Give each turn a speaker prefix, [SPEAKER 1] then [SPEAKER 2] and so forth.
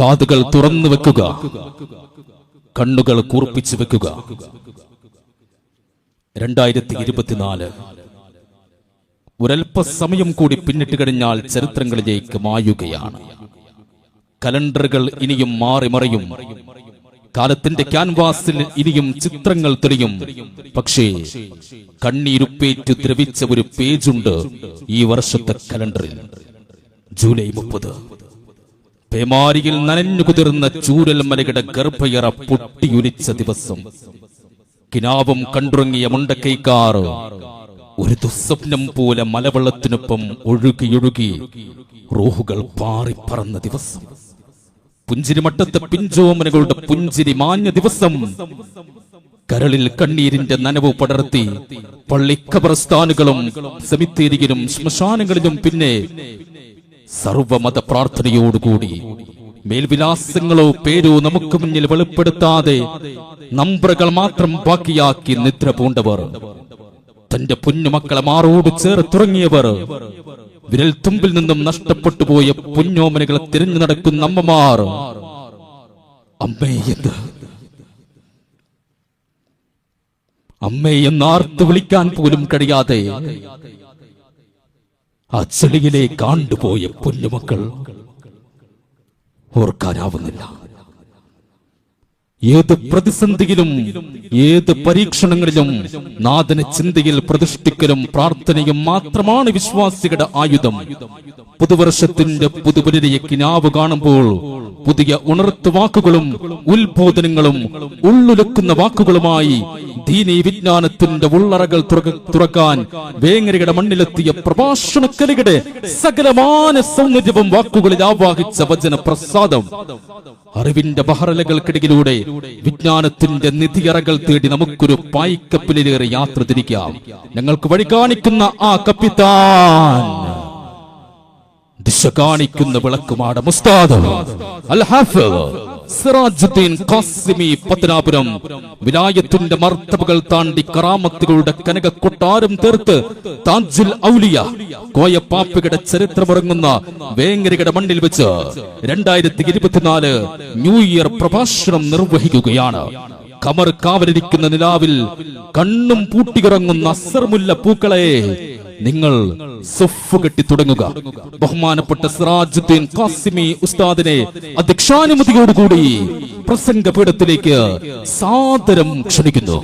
[SPEAKER 1] കാതുകൾ തുറന്നു വെക്കുക. കണ്ണുകൾ കൂർപ്പിച്ചു വെക്കുക. രണ്ടായിരത്തി ഇരുപത്തിനാല് ഒരൽപ്പസമയം കൂടി പിന്നിട്ട് കഴിഞ്ഞാൽ ചരിത്രങ്ങളിലേക്ക് മായുകയാണ്. കലണ്ടറുകൾ ഇനിയും മാറി മറിയും. കാലത്തിന്റെ ക്യാൻവാസിൽ ഇനിയും ചിത്രങ്ങൾ തെളിയും. പക്ഷേ കണ്ണീരുപ്പേറ്റു ദ്രവിച്ച ഒരു പേജുണ്ട് ഈ വർഷത്തെ കലണ്ടറിൽ. ജൂലൈ മുപ്പത്. പേമാരിയിൽ നനഞ്ഞു കുതിർന്ന ചൂരൽ മലയുടെ ഗർഭയറ പൊട്ടിയൊലിച്ച ദിവസം. കിനാവും കണ്ടുറങ്ങിയ മുണ്ടക്കൈക്കാർ ഒരു ദുസ്വപ്നം പോലെ മലവെള്ളത്തിനൊപ്പം ഒഴുകിയൊഴുകി റൂഹുകൾ പാറിപ്പറന്ന ദിവസം. പുഞ്ചിരിമട്ടത്തെ പിഞ്ചോമനകളുടെ പുഞ്ചിരി മാഞ്ഞ ദിവസം. കരളിൽ കണ്ണീരിന്റെ നനവ് പടർത്തി പള്ളിക്കബറസ്ഥാനുകളും സെമിത്തേരിയിലും ശ്മശാനങ്ങളിലും പിന്നെ സർവമത പ്രാർത്ഥനയോടുകൂടി മേൽവിലാസങ്ങളോ പേരോ നമുക്ക് മുന്നിൽ വെളിപ്പെടുത്താതെ നമ്പറുകൾ മാത്രം ബാക്കിയാക്കി നിദ്ര പൂണ്ടവർ തന്റെ പൊന്നുമക്കളെ മാറോട് ചേർത്തുറങ്ങിയവർ വിരൽ തുമ്പിൽ നിന്നും നഷ്ടപ്പെട്ടു പോയ പൊന്നോമനകളെ തിരഞ്ഞു നടക്കുന്ന അമ്മമാർ. അമ്മേ എന്ന്. അമ്മേ എന്ന് ആർത്തു വിളിക്കാൻ പോലും കഴിയാതെ ആ ചെളിയിലേക്ക് ആണ്ടുപോയ പൊന്നുമക്കൾ ഓർക്കാനാവുന്നില്ല. ഏത് പ്രതിസന്ധിയിലും ഏത് പരീക്ഷണങ്ങളിലും നാഥന ചിന്തയിൽ പ്രതിഷ്ഠിക്കലും പ്രാർത്ഥനയും മാത്രമാണ് വിശ്വാസികളുടെ ആയുധം. പുതുവർഷത്തിന്റെ പുതുപുലരിയെ കിനാവ് കാണുമ്പോൾ പുതിയ ഉണർത്തു വാക്കുകളും ഉത്ബോധനങ്ങളും ഉള്ളുലക്കുന്ന വാക്കുകളുമായി ദീനീ വിജ്ഞാനത്തിന്റെ ഉള്ളറകൾ തുറക്കാൻ വേങ്ങരയുടെ മണ്ണിലെത്തിയ പ്രഭാഷണക്കലികളുടെ സകലമാന സൗന്ദര്യവും വാക്കുകളിൽ ആവാഹിച്ച വചന പ്രസാദം അറിവിന്റെ ബഹറലകൾക്കിടയിലൂടെ വിജ്ഞാനത്തിന്റെ നിധിയറകൾ തേടി നമുക്കൊരു പായ്ക്കപ്പിലേറെ യാത്ര തിരിക്കാം. ഞങ്ങൾക്ക് വഴി കാണിക്കുന്ന ആ കപ്പിത്താൻ. ദിശ കാണിക്കുന്ന വിളക്കുമാട മുസ്താദ് അൽ സിറാജുദ്ദീൻ ഖാസിമി പത്തനാപുരം വിലായത്തിന്റെ മർത്തബകൾ താണ്ടി കറാമത്തുകളുടെ കനക കൊട്ടാരം തീർത്ത് താജിൽ ഔലിയ കോയപ്പാപ്പയുടെ ചരിത്രമിറങ്ങുന്ന വേങ്ങരയുടെ മണ്ണിൽ വെച്ച് രണ്ടായിരത്തി ഇരുപത്തിനാല് ന്യൂ ഇയർ പ്രഭാഷണം നിർവഹിക്കുകയാണ്. കമർ കാവലിരിക്കുന്ന നിലാവിൽ കണ്ണും പൂട്ടിയിറങ്ങുന്ന അസർമുല്ല പൂക്കളെ നിങ്ങൾ സൊഫ് കെട്ടി തുടങ്ങുക. ബഹുമാനപ്പെട്ട സിറാജുദ്ദീൻ കാസിമി ഉസ്താദിനെ അധ്യക്ഷാനുമതിയോടുകൂടി പ്രസംഗപീഠത്തിലേക്ക് സാദരം ക്ഷണിക്കുന്നു.